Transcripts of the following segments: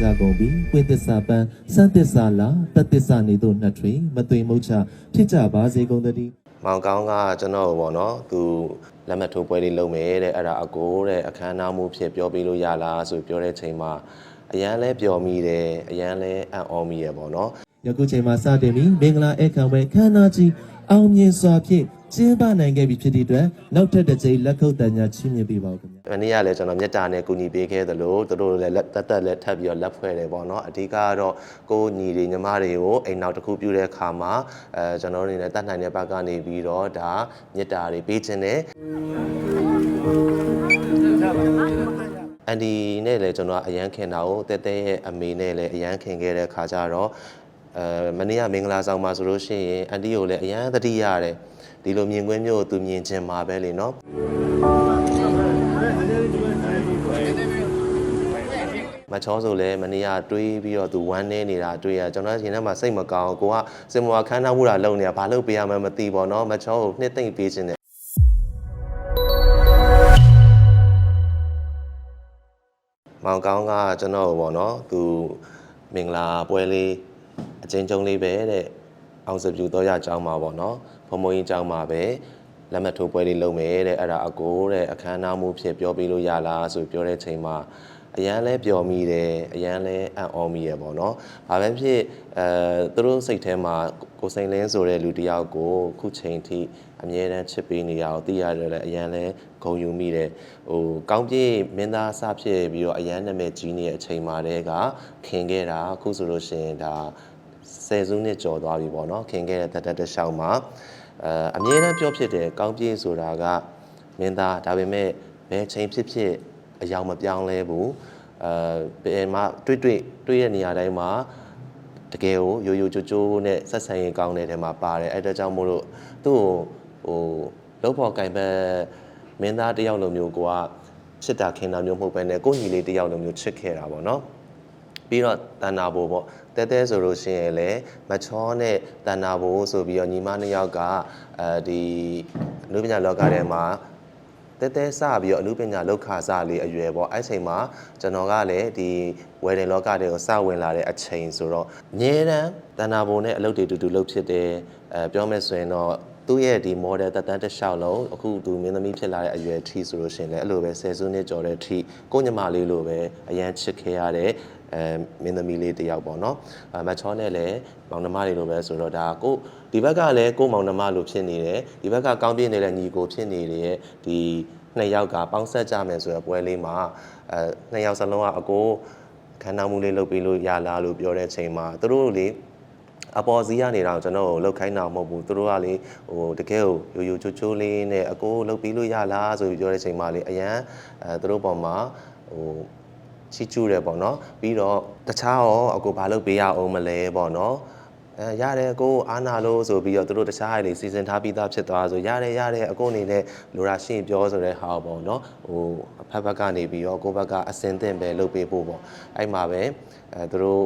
ကြကုန်ပြီပွင့်သစ္စာပန်းစံသစ္စာလာတတ်သစ္စာနေတို့နှစ်ထွေမသွေမုတ်ချဖြစ်ကြပါစေကုန်သတည်းမောင်ကောင်းကကျွန်တော်ကိုပေါ့နော်သူလက်မှတ်ထိုးပွဲလေးလုပ်မယ်တဲ့အဲ့ဒါအကိုတဲ့အခမ်းအနားမှုဖြစ်ပြောပေးလို့ရလားဆိုပြောတဲ့ချိန်မှာအရန်လဲပျော်မိတယ်အရန်လဲအံ့ဩမိရပေါ့နော်ယခုချိန်မှာစတင်ပြီးမင်္ဂလာအခမ်းပွဲခမ်းနားကြီးအောင်မြင်စွာဖြင့် ကျင်းပနိုင်ခဲ့ပြီဖြစ်တဲ့အတွက်နောက်ထပ်တစ်ကြိမ်လက်ခုပ်တန်ညာချီးမြှင့်ပေးပါဦးခင်ဗျာ။မနေ့ကလည်းကျွန်တော်မြတ်တာနဲ့ကူညီပေးခဲ့သလိုသူတို့လည်းလက်တက်တက်လက်ထပ်ပြီးတော့လက်ဖွဲ့တယ်ပေါ့နော်။အဓိကကတော့ကိုယ်ညီတွေညီမတွေကိုအိမ်နောက်တစ်ခုပြုတဲ့အခါမှာအဲကျွန်တော်တို့အနေနဲ့တတ်နိုင်တဲ့ဘက်ကနေပြီးတော့ဒါမြတ်တာတွေပေးခြင်းနဲ့အန်ဒီနဲ့လည်းကျွန်တော်အရန်ခင်တာကိုတဲတဲရဲ့အမေနဲ့လည်းအရန်ခင်ခဲ့တဲ့ခါကျတော့အဲမနေ့ကမင်္ဂလာဆောင်မှာဆိုလို့ရှိရင်အန်တီကိုလည်းအရန်သတိရတယ် ဒီလိုမြင်ကွင်းမျိုးကိုသူမြင်ခြင်းမှာပဲလေနော်မချောဆိုလဲမနေ့ကတွေးပြီးတော့သူဝမ်းနေနေတာတွေ့ရကျွန်တော်ရင်ထဲမှာစိတ်မကောင်းကိုကစင်မွာခန်းထားမှုတာလုပ်နေတာဘာလုပ်ပေးရမှန်းမသိပါတော့မချောကိုနှစ်သိမ့်ပေးခြင်းနဲ့မောင်ကောင်းကကျွန်တော်ကိုပေါ့နော်သူမင်္ဂလာပွဲလေးအချင်းချင်းလေးပဲတဲ့ အောင်စပြူတော့ရအကြောင်းမှာပေါ့နော်ဘုံဘုံကြီးအကြောင်းမှာပဲလက်မှတ်ထိုးပွဲလေးလုပ်မယ်တဲ့အဲ့ဒါအကိုတဲ့အခမ်းအနားမှုဖြစ်ပြောပေးလို့ရလားဆိုပြောတဲ့ချိန်မှာအရန်လဲပျော်မိတယ်အရန်လဲအံ့ဩမိရပေါ့နော်။ဘာပဲဖြစ်အဲသူတို့စိတ်ထဲမှာကိုစိန်လင်းဆိုတဲ့လူတစ်ယောက်ကိုခုချိန်ထိအမြဲတမ်းချစ်ပေးနေရအောင်သိရတယ်လေအရန်လဲဂုဏ်ယူမိတယ်။ဟိုကောင်းပြေးမင်းသားစဖြစ်ပြီးတော့အရန်နာမည်ကြီးနေတဲ့အချိန်မှာတည်းကခင်ခဲ့တာအခုဆိုလို့ရှိရင်ဒါ ဆယ်စုနှစ်ကျော်သွားပြီပေါ့နော်ခင်ခဲ့တဲ့တသက်တစ်လျှောက်မှာအဲအမြဲတမ်းပြောဖြစ်တယ်ကောင်းပြေးဆိုတာကမင်းသားဒါပေမဲ့ဘယ်ချိန်ဖြစ်ဖြစ်အယောင်မပြောင်းလဲဘူးအဲဘယ်မှာတွေ့တွေ့တွေ့ရနေရာတိုင်းမှာတကယ်ကိုရိုးရိုးချိုးချိုးနဲ့ဆက်ဆံရေးကောင်းတဲ့ထဲမှာပါတယ်အဲ့ဒါကြောင့်မို့လို့သူ့ကိုဟိုလုံးဖို့ကင်ဘက်မင်းသားတယောက်လိုမျိုးကိုကချစ်တာခင်တာမျိုးမဟုတ်ဘဲနဲ့ကိုယ့်ညီလေးတယောက်လိုမျိုးချစ်ခဲ့တာပေါ့နော် ပြီးတော့တဏ္ဍာဘိုပေါ့တဲတဲဆိုလို့ရှိရင်လည်းမချောနဲ့တဏ္ဍာဘိုဆိုပြီးတော့ညီမနှစ်ယောက်ကအဲဒီအနုပညာလောကထဲမှာတဲတဲစပြီးတော့အနုပညာလောက်ခါစလေးအရွယ်ပေါ့အဲ့ချိန်မှာကျွန်တော်ကလည်းဒီဝယ်တင်လောကတွေကိုစဝင်လာတဲ့အချိန်ဆိုတော့အငြင်းတန်းတဏ္ဍာဘိုနဲ့အလုပ်တွေတူတူလုပ်ဖြစ်တယ်အဲပြောမယ်ဆိုရင်တော့သူ့ရဲ့ဒီ model တက်တန်းတစ်လျှောက်လုံးအခုသူမင်းသမီးဖြစ်လာတဲ့အရွယ်ထိဆိုလို့ရှိရင်လည်းအဲ့လိုပဲဆယ်စုနှစ်ကျော်တဲ့ထိကိုညမလေးလိုပဲအရန်ချစ်ခဲ့ရတဲ့ အဲမင်းသမီးလေးတစ်ယောက်ပေါ့နော်အမချောနဲ့လည်းမောင်နှမတွေလိုပဲဆိုတော့ဒါကိုဒီဘက်ကလည်းကိုမောင်နှမလိုဖြစ်နေတယ်ဒီဘက်ကကောင်းပြင်းနေတဲ့ညီကိုဖြစ်နေတဲ့ဒီနှစ်ယောက်ကပေါင်းဆက်ကြမယ်ဆိုတဲ့ပွဲလေးမှာအဲနှစ်ယောက်စလုံးကအကိုခန္ဓာမှုလေးလုပ်ပြီးလို့ရလားလို့ပြောတဲ့ချိန်မှာသူတို့လေအပေါ်စီးရနေတာကိုကျွန်တော်ကိုလှုပ်ခိုင်းတာမဟုတ်ဘူးသူတို့ကလေဟိုတကယ်ကိုရိုးရိုးချိုးချိုးလေးနဲ့အကိုလှုပ်ပြီးလို့ရလားဆိုပြီးပြောတဲ့ချိန်မှာလေအရန်အဲသူတို့ပေါ်မှာဟို ချီကျူးတယ်ပေါ့နော်ပြီးတော့တခြားရောအကိုဘာလုပ်ပေးရအောင်မလဲပေါ့နော်အဲရတယ်အကိုအာနာလို့ဆိုပြီးတော့သူတို့တခြားဟာတွေစီစဉ်ထားပြီးသားဖြစ်သွားဆိုရတယ်ရတယ်အကိုအနေနဲ့လိုရာရှင်းပြောဆိုတဲ့ဟာပေါ့နော်ဟိုအဖက်ဘက်ကနေပြီးတော့ကိုယ့်ဘက်ကအစင်သင့်ပဲလုပ်ပေးဖို့ပေါ့အဲ့မှာပဲအဲသူတို့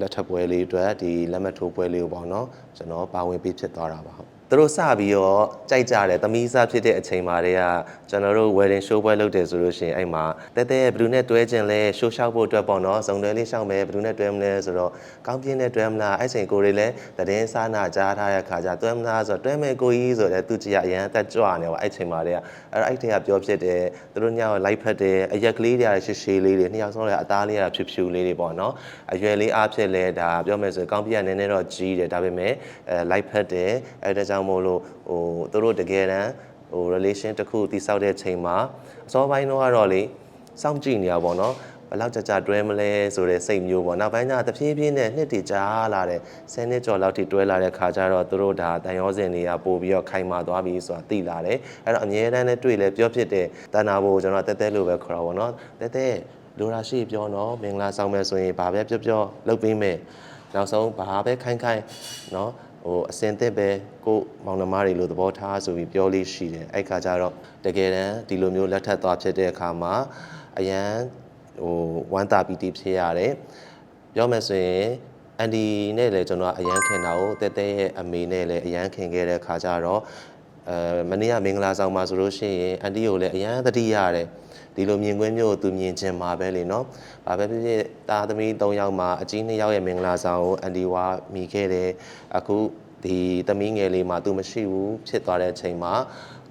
လက်ထပ်ပွဲလေးအတွက်ဒီလက်မှတ်ထိုးပွဲလေးကိုပေါ့နော်ကျွန်တော်ပါဝင်ပြီးဖြစ်သွားတာပါဟုတ် သူတို့စပြီးတော့ကြိုက်ကြတယ်သမီးစားဖြစ်တဲ့အချိန်မှာတည်းကကျွန်တော်တို့ wedding show ပွဲလုပ်တယ်ဆိုလို့ရှိရင်အဲ့မှာတဲတဲဘယ်သူနဲ့တွဲခြင်းလဲ show လျှောက်ဖို့အတွက်ပေါ့နော်စုံတွဲလေးလျှောက်မယ်ဘယ်သူနဲ့တွဲမလဲဆိုတော့ကောင်းပြင်းနဲ့တွဲမလားအဲ့ချိန်ကိုတွေလည်းသတင်းစားနာကြားထားတဲ့ခါကျတွဲမလားဆိုတော့တွဲမယ်ကိုကြီးဆိုတော့သူကြီးကအရန်အသက်ကြွနေပါအဲ့ချိန်မှာတည်းကအဲ့အဲ့ထဲကပြောဖြစ်တယ်သူတို့ညောင်လိုက်ဖက်တယ်အရက်ကလေးတွေကရှည်ရှည်လေးတွေနှစ်ယောက်ဆုံးလည်းအသားလေးကဖြူဖြူလေးတွေပေါ့နော်အရွယ်လေးအားဖြစ်လဲဒါပြောမယ်ဆိုရင်ကောင်းပြရနည်းနည်းတော့ကြီးတယ်ဒါပေမဲ့အဲလိုက်ဖက်တယ်အဲ့ဒါကြောင့်မို့လို့ဟိုသူတို့တကယ်တမ်းဟို relation တစ်ခုတိဆောက်တဲ့ချိန်မှာအစောပိုင်းတော့ကတော့လေစောင့်ကြည့်နေရပါတော့ဘယ်လောက်ကြာကြာတွဲမလဲဆိုတဲ့စိတ်မျိုးပေါ့နောက်ပိုင်းကျတဖြည်းဖြည်းနဲ့နှစ်တည်ကြာလာတဲ့10နှစ်ကျော်လောက်ထိတွဲလာတဲ့ခါကျတော့သူတို့ဒါတန်ရောစင်တွေကပို့ပြီးတော့ခိုင်မာသွားပြီဆိုတာသိလာတယ်အဲ့တော့အမြဲတမ်းနဲ့တွေ့လဲပြောဖြစ်တဲ့တဏ္ဍာဘိုကိုကျွန်တော်တက်တက်လို့ပဲခေါ်တာပေါ့နော်တက်တက်လိုရာရှိပြောနော်မင်္ဂလာဆောင်မယ်ဆိုရင်ဘာပဲပြောပြောလုပ်ပေးမယ်နောက်ဆုံးဘာပဲခိုင်းခိုင်းနော် ဟိုအစင်သက်ပဲကိုမောင်နှမတွေလိုသဘောထားဆိုပြီးပြောလေးရှိတယ်အဲ့ခါကျတော့တကယ်တမ်းဒီလိုမျိုးလက်ထပ်သွားဖြစ်တဲ့အခါမှာအရန်ဟိုဝမ်းသာပီတိဖြစ်ရတယ်ပြောမယ်ဆိုရင်အန်ဒီနဲ့လည်းကျွန်တော်ကအရန်ခင်တာကိုတဲတဲရဲ့အမေနဲ့လည်းအရန်ခင်ခဲ့တဲ့ခါကျတော့ အဲမနေ့ကမင်္ဂလာဆောင်မှာဆိုလို့ရှိရင်အန်တီကိုလည်းအရန်သတိရတယ်ဒီလိုမြင်ကွင်းမျိုးကိုသူမြင်ချင်မှာပဲလေနော်။ဘာပဲဖြစ်ဖြစ်တာသမီး၃ယောက်မှာအကြီး၂ယောက်ရဲ့မင်္ဂလာဆောင်ကိုအန်တီဝါမိခဲ့တယ်အခုဒီသမီးငယ်လေးမှာသူမရှိဘူးဖြစ်သွားတဲ့အချိန်မှာ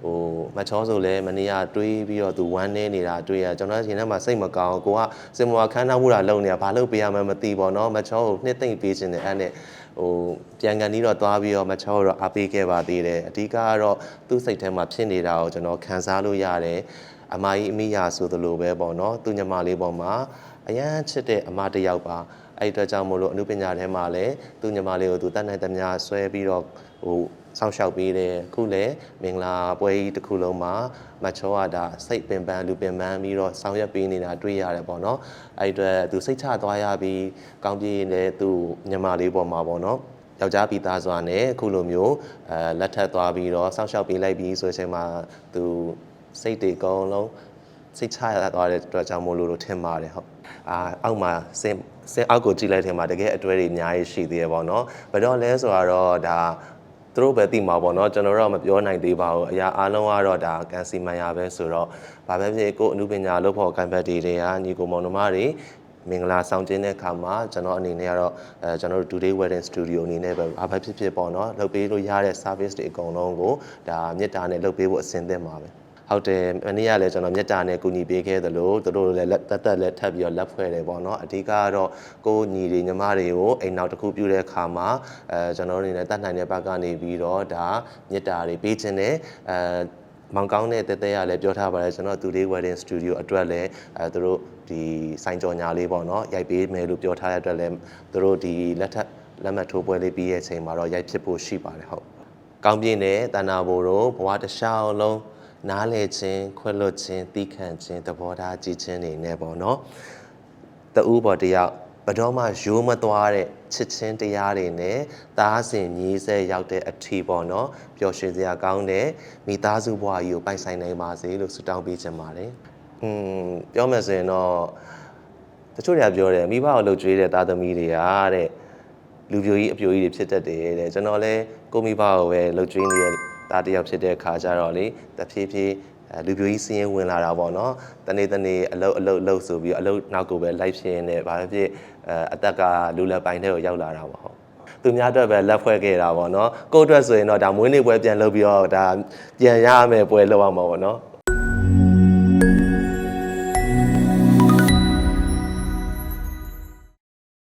ဟိုမချောဆိုလဲမနေ့ကတွေးပြီးတော့သူဝမ်းနေနေတာတွေ့ရကျွန်တော်ရင်ထဲမှာစိတ်မကောင်းကိုကစင်မွာခန်းနာမှုတာလုံနေတာဘာလို့ပေးရမှန်းမသိပေါ့နော်မချောကိုနှစ်သိမ့်ပေးခြင်းနဲ့အဲ့နဲ့ ဟိုပြန်ကန်ပြီးတော့သွားပြီးတော့မချောတော့အားပေးခဲ့ပါသေးတယ်အဓိကကတော့သူ့စိတ်ထဲမှာဖြစ်နေတာကိုကျွန်တော်ခံစားလို့ရတယ်အမကြီးအမိယာဆိုသလိုပဲပေါ့နော်သူညီမလေးပေါ်မှာအရန်ချစ်တဲ့အမတစ်ယောက်ပါ အဲ့ဒီအတွက်ကြောင့်မို့လို့အမှုပညာထဲမှာလည်းသူညီမလေးကိုသူတတ်နိုင်သမျှဆွဲပြီးတော့ဟိုစောင့်ရှောက်ပေးတယ်အခုလည်းမင်္ဂလာပွဲကြီးတစ်ခုလုံးမှာမချောကဒါစိတ်ပင်ပန်းလူပင်ပန်းပြီးတော့ဆောင်ရွက်ပေးနေတာတွေ့ရတယ်ပေါ့နော်အဲ့ဒီအတွက်သူစိတ်ချသွားရပြီးကောင်းပြေးနေတဲ့သူညီမလေးပေါ်မှာပေါ့နော်ယောက်ျားပြီးသားစွာနဲ့အခုလိုမျိုးအဲလက်ထပ်သွားပြီးတော့စောင့်ရှောက်ပေးလိုက်ပြီးဆိုတဲ့အချိန်မှာသူစိတ်တွေအကုန်လုံး စိတ်ချရသွားတဲ့အတွက်ကြောင့်မို့လို့လို့ထင်ပါတယ်ဟုတ်အာအောက်မှာစင်စင်အောက်ကိုကြည့်လိုက်ထင်မှာတကယ်အတွဲတွေအများကြီးရှိသေးရပေါ့နော်ဘယ်တော့လဲဆိုတော့ဒါသူတို့ပဲသိမှာပေါ့နော်ကျွန်တော်တို့ကမပြောနိုင်သေးပါဘူးအရာအားလုံးကတော့ဒါကန်စီမန်ယာပဲဆိုတော့ဘာပဲဖြစ်ကိုယ်အမှုပညာလုပ်ဖို့ကံပတ်တွေတွေကညီကိုမောင်နှမတွေမင်္ဂလာဆောင်ကျင်းတဲ့အခါမှာကျွန်တော်အနေနဲ့ကတော့အဲကျွန်တော်တို့ today wedding studio အနေနဲ့ပဲဘာပဲဖြစ်ဖြစ်ပေါ့နော်လုပ်ပေးလို့ရတဲ့ service တွေအကုန်လုံးကိုဒါမေတ္တာနဲ့လုပ်ပေးဖို့အဆင်သင့်ပါပဲ ဟုတ်တယ်မနေ့ကလည်းကျွန်တော်မေတ္တာနဲ့ကူညီပေးခဲ့သလိုသူတို့လည်းလက်တက်တက်လည်းထပ်ပြီးတော့လက်ဖွဲ့တယ်ပေါ့နော်အဓိကကတော့ကိုညီတွေညီမတွေကိုအိမ်နောက်တစ်ခုပြုတဲ့အခါမှာအဲကျွန်တော်တို့အနေနဲ့တတ်နိုင်တဲ့ဘက်ကနေပြီးတော့ဒါမေတ္တာတွေပေးခြင်းနဲ့အဲမောင်ကောင်းတဲ့တဲတဲရလည်းပြောထားပါတယ်ကျွန်တော် Today Wedding Studio အတွက်လည်းအဲသူတို့ဒီစိုင်းကြော်ညာလေးပေါ့နော်ရိုက်ပေးမယ်လို့ပြောထားတဲ့အတွက်လည်းသူတို့ဒီလက်ထပ်လက်မှတ်ထိုးပွဲလေးပြီးရဲ့အချိန်မှာတော့ရိုက်ဖြစ်ဖို့ရှိပါတယ်ဟုတ်ကောင်းပြင်းတဲ့တဏ္ဍာဘိုတို့ဘဝတစ်လျှောက်လုံး နားလေခြင်းခွဲလွတ်ခြင်းတီးခံခြင်းသဘောထားကြည်ခြင်းတွေနဲ့ပေါ့နော်တူပေါ်တယောက်ဘယ်တော့မှရိုးမသွားတဲ့ချစ်ချင်းတရားတွေနဲ့သားစဉ်မြေးဆက်ရောက်တဲ့အထီပေါ့နော်ပျော်ရွှင်စရာကောင်းတဲ့မိသားစုဘဝကြီးကိုပိုင်ဆိုင်နိုင်ပါစေလို့ဆုတောင်းပေးချင်ပါတယ်။อืมပြောမယ်ဆိုရင်တော့တချို့တွေကပြောတယ်မိဘကိုလှုပ်ကြွေးတဲ့သားသမီးတွေကတဲ့လူပြိုကြီးအပြိုကြီးတွေဖြစ်တတ်တယ်တဲ့ကျွန်တော်လည်းကိုမိဘကိုပဲလှုပ်ကြွေးနေတဲ့ သားတစ်ယောက်ဖြစ်တဲ့ခါကျတော့လေတဖြည်းဖြည်းအဲလူပြိုကြီးစင်းရင်ဝင်လာတာပေါ့နော်တနေ့တနေ့အလုတ်အလုတ်အလုတ်ဆိုပြီးအလုတ်နောက်ကိုပဲလိုက်ဖြစ်ရင်းနဲ့ဘာဖြစ်ဖြစ်အဲအသက်ကလူလက်ပိုင်းထဲကိုရောက်လာတာပေါ့ဟုတ်သူများအတွက်ပဲလက်ဖွဲ့ခဲ့တာပေါ့နော်ကိုယ့်အတွက်ဆိုရင်တော့ဒါမွေးနေ့ပွဲပြန်လုပ်ပြီးတော့ဒါပြန်ရမယ်ပွဲလုပ်ရမှာပေါ့နော်